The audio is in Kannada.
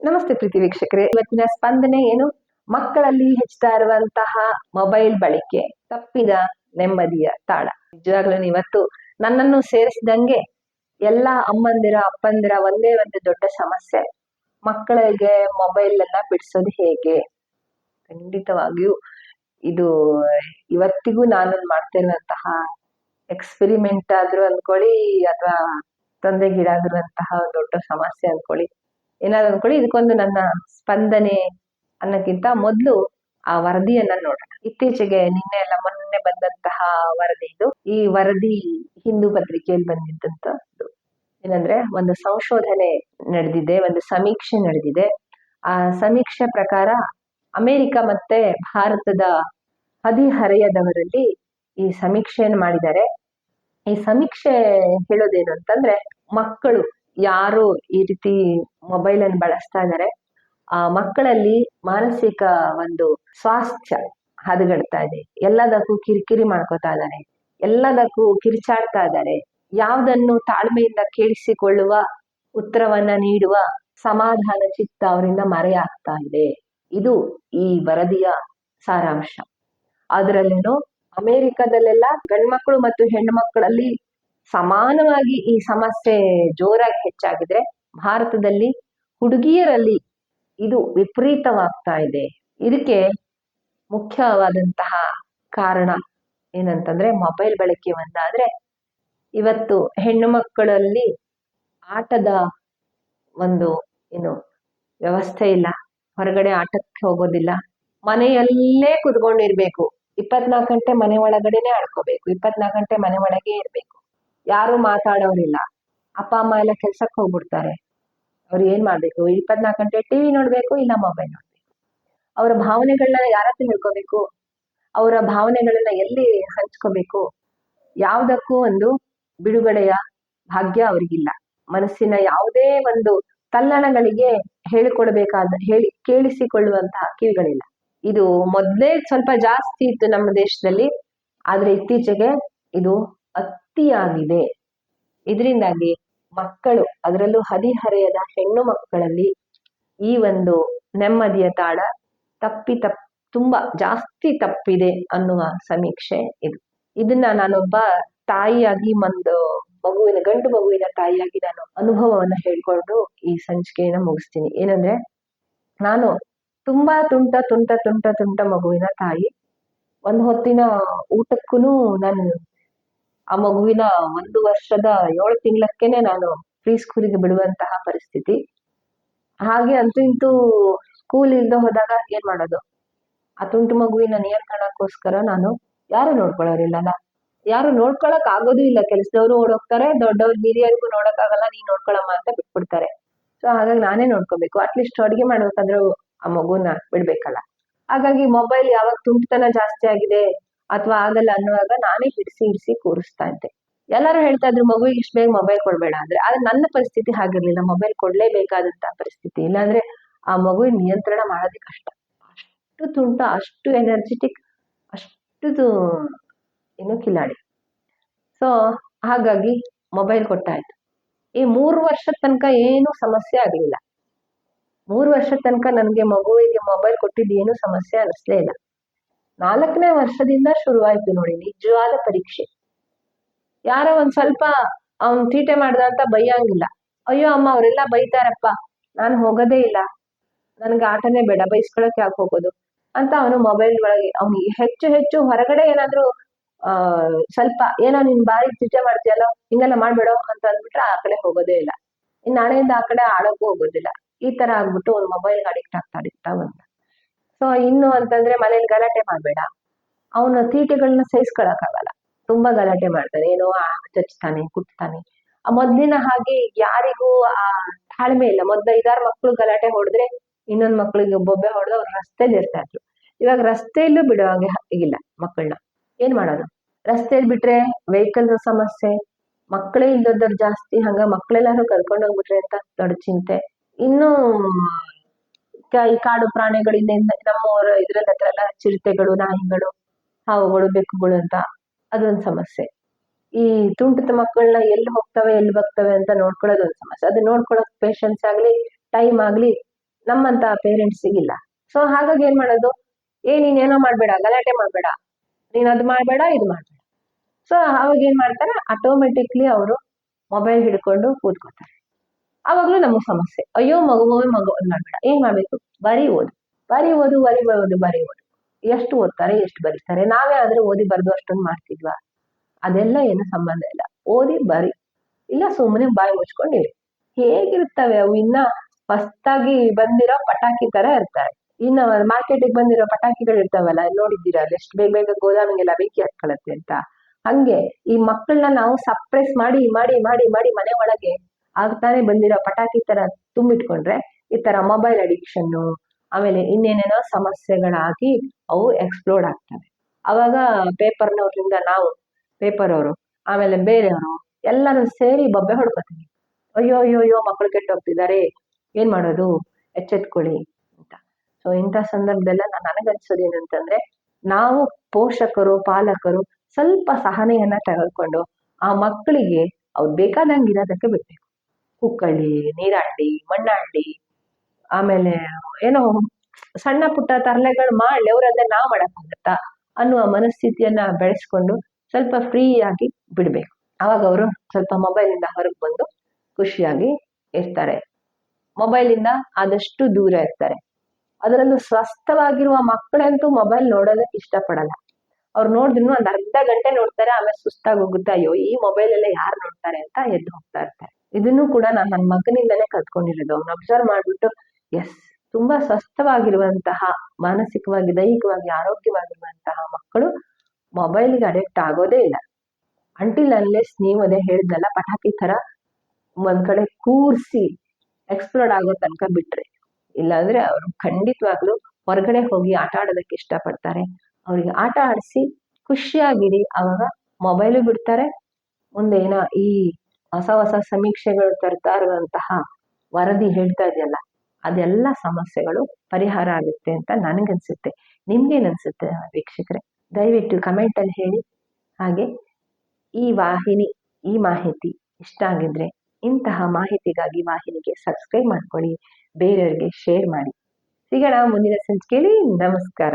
ನಮಸ್ತೆ ಪ್ರೀತಿ ವೀಕ್ಷಕರೇ. ಇವತ್ತಿನ ಸ್ಪಂದನೆ ಏನು? ಮಕ್ಕಳಲ್ಲಿ ಹೆಚ್ಚುತ್ತಾ ಇರುವಂತಹ ಮೊಬೈಲ್ ಬಳಕೆ, ತಪ್ಪಿದ ನೆಮ್ಮದಿಯ ತಾಳ. ನಿಜವಾಗ್ಲೂ ಇವತ್ತು ನನ್ನನ್ನು ಸೇರಿಸಿದಂಗೆ ಎಲ್ಲ ಅಮ್ಮಂದಿರ, ಅಪ್ಪಂದಿರ ಒಂದೇ ಒಂದು ದೊಡ್ಡ ಸಮಸ್ಯೆ. ಮಕ್ಕಳಿಗೆ ಮೊಬೈಲ್ ಎಲ್ಲ ಬಿಡಿಸೋದು ಹೇಗೆ? ಖಂಡಿತವಾಗಿಯೂ ಇದು ಇವತ್ತಿಗೂ ನಾನು ಮಾಡ್ತಿರುವಂತಹ ಎಕ್ಸ್ಪೆರಿಮೆಂಟ್ ಆದ್ರೂ ಅನ್ಕೊಳ್ಳಿ, ಅಥವಾ ತೊಂದರೆಗೀಡಾಗಿರುವಂತಹ ದೊಡ್ಡ ಸಮಸ್ಯೆ ಅನ್ಕೊಳ್ಳಿ. ಏನಾದ್ರು ಅನ್ಕೊಳ್ಳಿ ಇದಕ್ಕೊಂದು ನನ್ನ ಸ್ಪಂದನೆ ಅನ್ನಕ್ಕಿಂತ ಮೊದಲು ಆ ವರದಿಯನ್ನ ನೋಡೋಣ. ಇತ್ತೀಚೆಗೆ ನಿನ್ನೆ ಎಲ್ಲ ಮೊನ್ನೆ ಬಂದಂತಹ ವರದಿ ಇದು. ಈ ವರದಿ ಹಿಂದೂ ಪತ್ರಿಕೆಯಲ್ಲಿ ಬಂದಿದ್ದಂತದ್ದು. ಏನಂದ್ರೆ, ಒಂದು ಸಂಶೋಧನೆ ನಡೆದಿದೆ, ಒಂದು ಸಮೀಕ್ಷೆ ನಡೆದಿದೆ. ಆ ಸಮೀಕ್ಷೆ ಪ್ರಕಾರ ಅಮೆರಿಕ ಮತ್ತೆ ಭಾರತದ ಹದಿಹರೆಯದವರಲ್ಲಿ ಈ ಸಮೀಕ್ಷೆಯನ್ನು ಮಾಡಿದ್ದಾರೆ. ಈ ಸಮೀಕ್ಷೆ ಹೇಳೋದೇನು ಅಂತಂದ್ರೆ ಮಕ್ಕಳು ಯಾರು ಈ ರೀತಿ ಮೊಬೈಲ್ ಅನ್ನು ಬಳಸ್ತಾ ಇದ್ದಾರೆ. ಆ, ಮಕ್ಕಳಲ್ಲಿ ಮಾನಸಿಕ ಒಂದು ಸ್ವಾಸ್ಥ್ಯ ಹದಗೆಡ್ತಾ ಇದೆ. ಎಲ್ಲದಕ್ಕೂ ಕಿರಿಕಿರಿ ಮಾಡ್ಕೋತಾ ಇದ್ದಾರೆ. ಎಲ್ಲದಕ್ಕೂ ಕಿರಿಚಾಡ್ತಾ ಇದ್ದಾರೆ. ಯಾವುದನ್ನು ತಾಳ್ಮೆಯಿಂದ ಕೇಳಿಸಿಕೊಳ್ಳುವ, ಉತ್ತರವನ್ನ ನೀಡುವ ಸಮಾಧಾನ ಚಿತ್ತ ಅವರಿಂದ ಮರೆಯಾಗ್ತಾ ಇದೆ. ಇದು ಈ ವರದಿಯ ಸಾರಾಂಶ. ಅದರಲ್ಲೇನು ಅಮೆರಿಕದಲ್ಲೆಲ್ಲ ಗಂಡ್ಮಕ್ಳು ಮತ್ತು ಹೆಣ್ಣು ಮಕ್ಕಳಲ್ಲಿ ಸಮಾನವಾಗಿ ಈ ಸಮಸ್ಯೆ ಜೋರಾಗಿ ಹೆಚ್ಚಾಗಿದ್ರೆ ಭಾರತದಲ್ಲಿ ಹುಡುಗಿಯರಲ್ಲಿ ಇದು ವಿಪರೀತವಾಗ್ತಾ ಇದೆ. ಇದಕ್ಕೆ ಮುಖ್ಯವಾದಂತಹ ಕಾರಣ ಏನಂತಂದ್ರೆ ಮೊಬೈಲ್ ಬಳಕೆ ಒಂದಾದ್ರೆ ಇವತ್ತು ಹೆಣ್ಣು ಮಕ್ಕಳಲ್ಲಿ ಆಟದ ಒಂದು ಏನು ವ್ಯವಸ್ಥೆ ಇಲ್ಲ. ಹೊರಗಡೆ ಆಟಕ್ಕೆ ಹೋಗೋದಿಲ್ಲ. ಮನೆಯಲ್ಲೇ ಕುತ್ಕೊಂಡಿರ್ಬೇಕು. ಇಪ್ಪತ್ನಾಲ್ಕು ಗಂಟೆ ಮನೆ ಒಳಗಡೆನೆ ಆಡ್ಕೋಬೇಕು. ಇಪ್ಪತ್ನಾಲ್ಕು ಗಂಟೆ ಮನೆ ಒಳಗೆ ಇರ್ಬೇಕು. ಯಾರು ಮಾತಾಡೋರಿಲ್ಲ. ಅಪ್ಪ, ಅಮ್ಮ ಎಲ್ಲ ಕೆಲ್ಸಕ್ಕೆ ಹೋಗ್ಬಿಡ್ತಾರೆ. ಅವ್ರು ಏನ್ ಮಾಡ್ಬೇಕು? ಇಪ್ಪತ್ನಾಲ್ಕು ಗಂಟೆ ಟಿವಿ ನೋಡ್ಬೇಕು, ಇಲ್ಲ ಮೊಬೈಲ್ ನೋಡ್ಬೇಕು. ಅವರ ಭಾವನೆಗಳನ್ನ ಯಾರತ್ರ ಹೇಳ್ಕೋಬೇಕು. ಅವರ ಭಾವನೆಗಳನ್ನ ಎಲ್ಲಿ ಹಂಚ್ಕೋಬೇಕು? ಯಾವ್ದಕ್ಕೂ ಒಂದು ಬಿಡುಗಡೆಯ ಭಾಗ್ಯ ಅವ್ರಿಗಿಲ್ಲ. ಮನಸ್ಸಿನ ಯಾವುದೇ ಒಂದು ತಲ್ಲಣಗಳಿಗೆ ಹೇಳಿಕೊಡ್ಬೇಕಾದ, ಹೇಳಿ ಕೇಳಿಸಿಕೊಳ್ಳುವಂತಹ ಕಿವಿಗಳಿಲ್ಲ ಇದು ಮೊದ್ಲೇ ಸ್ವಲ್ಪ ಜಾಸ್ತಿ ಇತ್ತು ನಮ್ಮ ದೇಶದಲ್ಲಿ. ಆದ್ರೆ ಇತ್ತೀಚೆಗೆ ಇದು ಅತಿಯಾಗಿದೆ ಇದರಿಂದಾಗಿ ಮಕ್ಕಳು, ಅದರಲ್ಲೂ ಹದಿಹರೆಯದ ಹೆಣ್ಣು ಮಕ್ಕಳಲ್ಲಿ ಈ ಒಂದು ನೆಮ್ಮದಿಯ ತಾಳ ತಪ್ಪಿ ತಪ್, ತುಂಬಾ ಜಾಸ್ತಿ ತಪ್ಪಿದೆ ಅನ್ನುವ ಸಮೀಕ್ಷೆ ಇದು. ಇದನ್ನ ನಾನೊಬ್ಬ ತಾಯಿಯಾಗಿ ಒಂದು ಮಗುವಿನ, ಗಂಡು ಮಗುವಿನ ತಾಯಿಯಾಗಿ ನಾನು ಅನುಭವವನ್ನ ಹೇಳ್ಕೊಂಡು ಈ ಸಂಚಿಕೆಯನ್ನ ಮುಗಿಸ್ತೀನಿ. ಏನಂದ್ರೆ, ನಾನು ತುಂಬಾ ತುಂಟ ತುಂಟ ತುಂಟ ತುಂಟ ಮಗುವಿನ ತಾಯಿ. ಒಂದು ಹೊತ್ತಿನ ಊಟಕ್ಕೂ ನಾನು ಆ ಮಗುವಿನ ಒಂದು ವರ್ಷದ ಏಳು ತಿಂಗಳಕ್ಕೇನೆ ನಾನು ಪ್ರೀ ಸ್ಕೂಲಿಗೆ ಬಿಡುವಂತಹ ಪರಿಸ್ಥಿತಿ. ಹಾಗೆ ಅಂತೂ ಇಂತೂ ಸ್ಕೂಲ್ ಇಲ್ದ ಹೋದಾಗ ಏನ್ ಮಾಡೋದು? ಆ ತುಂಟು ಮಗುವಿನ ನಿಯಂತ್ರಣಕ್ಕೋಸ್ಕರ ನಾನು ಯಾರು ನೋಡ್ಕೊಳ್ಳೋರಿಲ್ಲಲ್ಲ. ಯಾರು ನೋಡ್ಕೊಳಕ್ ಆಗೋದು ಇಲ್ಲ. ಕೆಲಸದವರು ಓಡೋಗ್ತಾರೆ, ದೊಡ್ಡವ್ರು ಹಿರಿಯರಿಗೂ ನೋಡಕ್ ಆಗಲ್ಲ ನೀನ್ ನೋಡ್ಕೊಳಮ್ಮ ಅಂತ ಬಿಟ್ಬಿಡ್ತಾರೆ. ಸೊ ಹಾಗಾಗಿ ನಾನೇ ನೋಡ್ಕೋಬೇಕು. ಅಟ್ಲೀಸ್ಟ್ ಅಡುಗೆ ಮಾಡ್ಬೇಕಾದ್ರೂ ಆ ಮಗುನ ಬಿಡ್ಬೇಕಲ್ಲ. ಹಾಗಾಗಿ ಮೊಬೈಲ್ ಯಾವಾಗ ತುಂಟತನ ಜಾಸ್ತಿ ಆಗಿದೆ ಅಥವಾ ಆಗಲ್ಲ ಅನ್ನುವಾಗ ನಾನೇ ಹಿಡಿಸಿ ಹಿಡಿಸಿ ಕೂರಿಸ್ತಾ ಇದ್ದೆ. ಎಲ್ಲರೂ ಹೇಳ್ತಾ ಇದ್ರು ಮಗುವಿಗೆ ಇಷ್ಟು ಬೇಗ ಮೊಬೈಲ್ ಕೊಡ್ಬೇಡ. ಅಂದ್ರೆ ಆದ್ರೆ ನನ್ನ ಪರಿಸ್ಥಿತಿ ಹಾಗಿರ್ಲಿಲ್ಲ. ಮೊಬೈಲ್ ಕೊಡ್ಲೇಬೇಕಾದಂತ ಪರಿಸ್ಥಿತಿ ಇಲ್ಲಾಂದ್ರೆ ಆ ಮಗುವಿನ ನಿಯಂತ್ರಣ ಮಾಡೋದೇ ಕಷ್ಟ. ಅಷ್ಟು ತುಂಟ, ಅಷ್ಟು ಎನರ್ಜೆಟಿಕ್ ಅಷ್ಟು ಏನು ಕಿಲಾಡಿ. ಸೊ ಹಾಗಾಗಿ ಮೊಬೈಲ್ ಕೊಟ್ಟಾಯ್ತು ಈ ಮೂರು ವರ್ಷದ ತನಕ ಏನು ಸಮಸ್ಯೆ ಆಗಲಿಲ್ಲ. ಮೂರು ವರ್ಷದ ತನಕ ನನಗೆ ಮಗುವಿಗೆ ಮೊಬೈಲ್ ಕೊಟ್ಟಿದ್ದು ಏನು ಸಮಸ್ಯೆ ಅನಿಸ್ಲೇ ಇಲ್ಲ. ನಾಲ್ಕನೇ ವರ್ಷದಿಂದ ಶುರುವಾಯ್ತು ನೋಡಿ, ನಿಜವಾದ ಪರೀಕ್ಷೆ. ಯಾರೋ ಒಂದ್ ಸ್ವಲ್ಪ ಅವ್ನ್ ತೀಟೆ ಮಾಡ್ದ ಅಂತ ಬೈಯಂಗಿಲ್ಲ. ಅಯ್ಯೋ ಅಮ್ಮ, ಅವರೆಲ್ಲ ಬೈತಾರಪ್ಪ. ನಾನು ಹೋಗೋದೇ ಇಲ್ಲ. ನನ್ಗೆ ಆಟನೇ ಬೇಡ ಬೈಸ್ಕೊಳಕ್ ಯಾಕೆ ಹೋಗೋದು? ಅಂತ ಅವನು ಮೊಬೈಲ್ ಒಳಗೆ ಅವ್ನಿಗೆ ಹೆಚ್ಚು ಹೆಚ್ಚು ಹೊರಗಡೆ ಏನಾದ್ರು, ಆ, ಸ್ವಲ್ಪ, ಏನೋ ನಿನ್ ಬಾರಿ ತೀಟೆ ಮಾಡ್ತೀಯಲ್ಲ, ಹಿಂಗೆಲ್ಲ ಮಾಡ್ಬೇಡೋ ಅಂತ ಅಂದ್ಬಿಟ್ರೆ ಆ ಕಡೆ ಹೋಗೋದೇ ಇಲ್ಲ. ಇನ್ ನಾಳೆಯಿಂದ ಆ ಕಡೆ ಆಡೋಕ್ಕೂ ಹೋಗೋದಿಲ್ಲ. ಈ ತರ ಆಗ್ಬಿಟ್ಟು ಅವ್ನು ಮೊಬೈಲ್ ಅಡಿಕ್ಟ್ ಆಗ್ತಾ ಅಡಿಕ್ಟ್ ಬಂದ ಸೊ ಇನ್ನು ಅಂತಂದ್ರೆ ಮನೇಲಿ ಗಲಾಟೆ ಮಾಡಬೇಡ. ಅವನ ತೀಟೆಗಳನ್ನ ಸಹಿಸ್ಕೊಳಕಾಗಲ್ಲ ತುಂಬಾ ಗಲಾಟೆ ಮಾಡ್ತಾನೆ. ಏನೋ ಚಚ್ತಾನೆ, ಕುಟ್ತಾನೆ. ಮೊದ್ಲಿನ ಹಾಗೆ ಯಾರಿಗೂ, ಆ, ತಾಳ್ಮೆ ಇಲ್ಲ. ಮೊದ್ಲ ಐದಾರು ಮಕ್ಳು ಗಲಾಟೆ ಹೊಡೆದ್ರೆ ಇನ್ನೊಂದ್ ಮಕ್ಳಿಗೆ ಒಬ್ಬೊಬ್ಬೆ ಹೊಡೆದು ಅವ್ರು ರಸ್ತೆಲಿ ಇರ್ತಾ ಇದ್ರು. ಇವಾಗ ರಸ್ತೆಯಲ್ಲೂ ಬಿಡೋ ಹಾಗೆ ಇಲ್ಲ ಮಕ್ಕಳನ್ನ ಏನ್ ಮಾಡೋದು? ರಸ್ತೆಯಲ್ಲಿ ಬಿಟ್ರೆ ವೆಹಿಕಲ್ ಸಮಸ್ಯೆ, ಮಕ್ಕಳೇ ಇಲ್ಲದವ್ರು ಜಾಸ್ತಿ, ಹಂಗ ಮಕ್ಕಳೆಲ್ಲಾರು ಕರ್ಕೊಂಡು ಹೋಗ್ಬಿಟ್ರೆ ಅಂತ ದೊಡ್ಡ ಚಿಂತೆ. ಇನ್ನು ಈ ಕಾಡು ಪ್ರಾಣಿಗಳಿಂದ ನಮ್ಮವರ ಇದ್ರಲ್ಲಿ ಹತ್ರ ಎಲ್ಲ ಚಿರತೆಗಳು, ನಾಯಿಗಳು, ಹಾವುಗಳು, ಬೆಕ್ಕುಗಳು ಅಂತ ಅದೊಂದು ಸಮಸ್ಯೆ. ಈ ತುಂಟದ ಮಕ್ಕಳನ್ನ ಎಲ್ಲಿ ಹೋಗ್ತವೆ, ಎಲ್ಲಿ ಬರ್ತವೆ ಅಂತ ನೋಡ್ಕೊಳ್ಳೋದು ಒಂದು ಸಮಸ್ಯೆ. ಅದನ್ನ ನೋಡ್ಕೊಳ್ಳೋಕೆ ಪೇಷನ್ಸ್ ಆಗ್ಲಿ ಟೈಮ್ ಆಗ್ಲಿ ನಮ್ಮಂತ ಪೇರೆಂಟ್ಸ್ ಸಿಗಿಲ್ಲ. ಸೊ ಹಾಗಾಗಿ ಏನ್ ಮಾಡೋದು? ಏ ನೀನೇನೋ ಮಾಡ್ಬೇಡ, ಗಲಾಟೆ ಮಾಡಬೇಡ. ನೀನ್ ಅದು ಮಾಡಬೇಡ, ಇದು ಮಾಡ್ಬೇಡ. ಸೊ ಅವಾಗ ಏನ್ ಮಾಡ್ತಾರೆ? ಆಟೋಮೆಟಿಕ್ಲಿ ಅವರು ಮೊಬೈಲ್ ಹಿಡ್ಕೊಂಡು ಕೂತ್ಕೋತಾರೆ ಅವಾಗ್ಲೂ ನಮ್ಗೆ ಸಮಸ್ಯೆ. ಅಯ್ಯೋ, ಮಗು ಮಗು ಅದು ಮಾಡಬೇಡ. ಏನ್ ಮಾಡ್ಬೇಕು? ಬರೀ ಓದು. ಬರೀ ಓದು ಬರೀ ಓದು ಬರೀ ಓದು. ಎಷ್ಟು ಓದ್ತಾರೆ, ಎಷ್ಟು ಬರೀತಾರೆ? ನಾವೇ ಆದ್ರೆ ಓದಿ ಬರ್ದು ಅಷ್ಟೊಂದು ಮಾಡ್ತಿದ್ವಾ? ಅದೆಲ್ಲ ಏನು ಸಂಬಂಧ ಇಲ್ಲ. ಓದಿ ಬರಿ. ಇಲ್ಲ ಸುಮ್ಮನೆ ಬಾಯಿ ಮುಚ್ಕೊಂಡಿರಿ ಹೇಗಿರ್ತವೆ ಅವು? ಇನ್ನ ಹೊಸ್ತಾಗಿ ಬಂದಿರೋ ಪಟಾಕಿ ತರ ಇರ್ತಾರೆ. ಇನ್ನು ಮಾರ್ಕೆಟಿಗೆ ಬಂದಿರೋ ಪಟಾಕಿಗಳು ಇರ್ತಾವಲ್ಲ, ನೋಡಿದ್ದೀರಾ ಅಲ್ಲಿ? ಎಷ್ಟು ಬೇಗ ಬೇಗ ಗೋದಾಮಿಗೆಲ್ಲ ಬೆಂಕಿ ಹತ್ಕೊಳತ್ತೆ ಅಂತ. ಹಂಗೆ ಈ ಮಕ್ಕಳನ್ನ ನಾವು ಸಪ್ರೆಸ್ ಮಾಡಿ ಮಾಡಿ ಮಾಡಿ ಮಾಡಿ ಮನೆ ಒಳಗೆ ಆಗ್ತಾನೆ ಬಂದಿರೋ ಪಟಾಕಿ ತರ ತುಂಬಿಟ್ಕೊಂಡ್ರೆ ಈ ತರ ಮೊಬೈಲ್ ಅಡಿಕ್ಷನ್ನು ಆಮೇಲೆ ಇನ್ನೇನೇನೋ ಸಮಸ್ಯೆಗಳಾಗಿ ಅವು ಎಕ್ಸ್ಪ್ಲೋರ್ಡ್ ಆಗ್ತವೆ. ಅವಾಗ ಪೇಪರ್ನವ್ರಿಂದ ನಾವು ಪೇಪರ್ ಅವರು ಆಮೇಲೆ ಬೇರೆಯವರು ಎಲ್ಲರೂ ಸೇರಿ ಬೊಬ್ಬೆ ಹೊಡ್ಕೋತೀವಿ. ಅಯ್ಯೋ ಅಯ್ಯೋ ಅಯ್ಯೋ ಮಕ್ಕಳು ಕೆಟ್ಟೋಗ್ತಿದ್ದಾರೆ, ಏನ್ ಮಾಡೋದು? ಎಚ್ಚೆತ್ಕೊಳ್ಳಿ ಅಂತ. ಸೊ ಇಂಥ ಸಂದರ್ಭದಲ್ಲ ನಾನು ನನಗನ್ಸೋದು ಏನಂತಂದ್ರೆ, ನಾವು ಪೋಷಕರು, ಪಾಲಕರು ಸ್ವಲ್ಪ ಸಹನೆಯನ್ನ ತೆಗೆದುಕೊಂಡು ಆ ಮಕ್ಕಳಿಗೆ ಅವ್ರು ಬೇಕಾದಂಗೆ ಇರೋದಕ್ಕೆ ಬಿಡ್ಬೇಕು. ಕುಕ್ಕಳ್ಳಿ ನೀರಾಳ್ಳಿ ಮಣ್ಣಾಳ್ಳಿ ಆಮೇಲೆ ಏನೋ ಸಣ್ಣ ಪುಟ್ಟ ತರಲೆಗಳು ಮಾಡ್ಲಿ ಅವ್ರದ್ದೇ ನಾವು ಮಾಡೋಕ್ಕಾಗತ್ತಾ ಅನ್ನುವ ಮನಸ್ಥಿತಿಯನ್ನ ಬೆಳೆಸ್ಕೊಂಡು ಸ್ವಲ್ಪ ಫ್ರೀ ಆಗಿ ಬಿಡ್ಬೇಕು. ಅವಾಗ ಅವರು ಸ್ವಲ್ಪ ಮೊಬೈಲ್ ಇಂದ ಹೊರಗೆ ಬಂದು ಖುಷಿಯಾಗಿ ಇರ್ತಾರೆ. ಮೊಬೈಲ್ ಇಂದ ಆದಷ್ಟು ದೂರ ಇರ್ತಾರೆ. ಅದರಲ್ಲೂ ಸ್ವಸ್ಥವಾಗಿರುವ ಮಕ್ಕಳಂತೂ ಮೊಬೈಲ್ ನೋಡೋದಕ್ಕೆ ಇಷ್ಟಪಡಲ್ಲ. ಅವ್ರು ನೋಡಿದ್ರು ಒಂದು ಅರ್ಧ ಗಂಟೆ ನೋಡ್ತಾರೆ, ಆಮೇಲೆ ಸುಸ್ತಾಗಿ ಹೋಗುತ್ತೆ. ಅಯ್ಯೋ, ಈ ಮೊಬೈಲ್ ಎಲ್ಲ ಯಾರು ನೋಡ್ತಾರೆ ಅಂತ ಎದ್ದು ಹೋಗ್ತಾ ಇರ್ತಾರೆ. ಇದನ್ನು ಕೂಡ ನಾನು ನನ್ನ ಮಗನಿಂದನೇ ಕಲ್ತ್ಕೊಂಡಿರೋದು. ಅವ್ನು ಅಬ್ಸರ್ವ್ ಮಾಡ್ಬಿಟ್ಟು ಎಸ್ ತುಂಬಾ ಸ್ವಸ್ಥವಾಗಿರುವಂತಹ, ಮಾನಸಿಕವಾಗಿ, ದೈಹಿಕವಾಗಿ, ಆರೋಗ್ಯವಾಗಿರುವಂತಹ ಮಕ್ಕಳು ಮೊಬೈಲ್ಗೆ ಅಡಿಕ್ಟ್ ಆಗೋದೇ ಇಲ್ಲ. ಅಂಟಿಲ್ ಅನ್ಲೆಸ್ ನೀವು ಅದೇ ಹೇಳಿದ್ನಲ್ಲ ಪಟಾಕಿ ತರ ಒಂದ್ ಕಡೆ ಕೂರಿಸಿ ಎಕ್ಸ್ಪ್ಲೋರ್ಡ್ ಆಗೋ ತನಕ ಬಿಟ್ರೆ. ಇಲ್ಲಾಂದ್ರೆ ಅವರು ಖಂಡಿತವಾಗ್ಲೂ ಹೊರಗಡೆ ಹೋಗಿ ಆಟ ಆಡೋದಕ್ಕೆ ಇಷ್ಟಪಡ್ತಾರೆ. ಅವ್ರಿಗೆ ಆಟ ಆಡಿಸಿ ಖುಷಿಯಾಗಿರಿ. ಅವಾಗ ಮೊಬೈಲು ಬಿಡ್ತಾರೆ. ಮುಂದೆ ಏನೋ ಈ ಹೊಸ ಹೊಸ ಸಮೀಕ್ಷೆಗಳು ತರ್ತಾ ಇರುವಂತಹ ವರದಿ ಹೇಳ್ತಾ ಇದೆಯಲ್ಲ, ಅದೆಲ್ಲ ಸಮಸ್ಯೆಗಳು ಪರಿಹಾರ ಆಗುತ್ತೆ ಅಂತ ನನಗನ್ಸುತ್ತೆ. ನಿಮ್ಗೇನನ್ಸುತ್ತೆ ವೀಕ್ಷಕರೇ? ದಯವಿಟ್ಟು ಕಮೆಂಟಲ್ಲಿ ಹೇಳಿ. ಹಾಗೆ ಈ ವಾಹಿನಿ, ಈ ಮಾಹಿತಿ ಇಷ್ಟ ಆಗಿದ್ರೆ ಇಂತಹ ಮಾಹಿತಿಗಾಗಿ ವಾಹಿನಿಗೆ ಸಬ್ಸ್ಕ್ರೈಬ್ ಮಾಡ್ಕೊಳ್ಳಿ, ಬೇರೆಯವರಿಗೆ ಶೇರ್ ಮಾಡಿ. ಸಿಗೋಣ ಮುಂದಿನ ಸಂಚಿಕೆಯಲ್ಲಿ. ನಮಸ್ಕಾರ.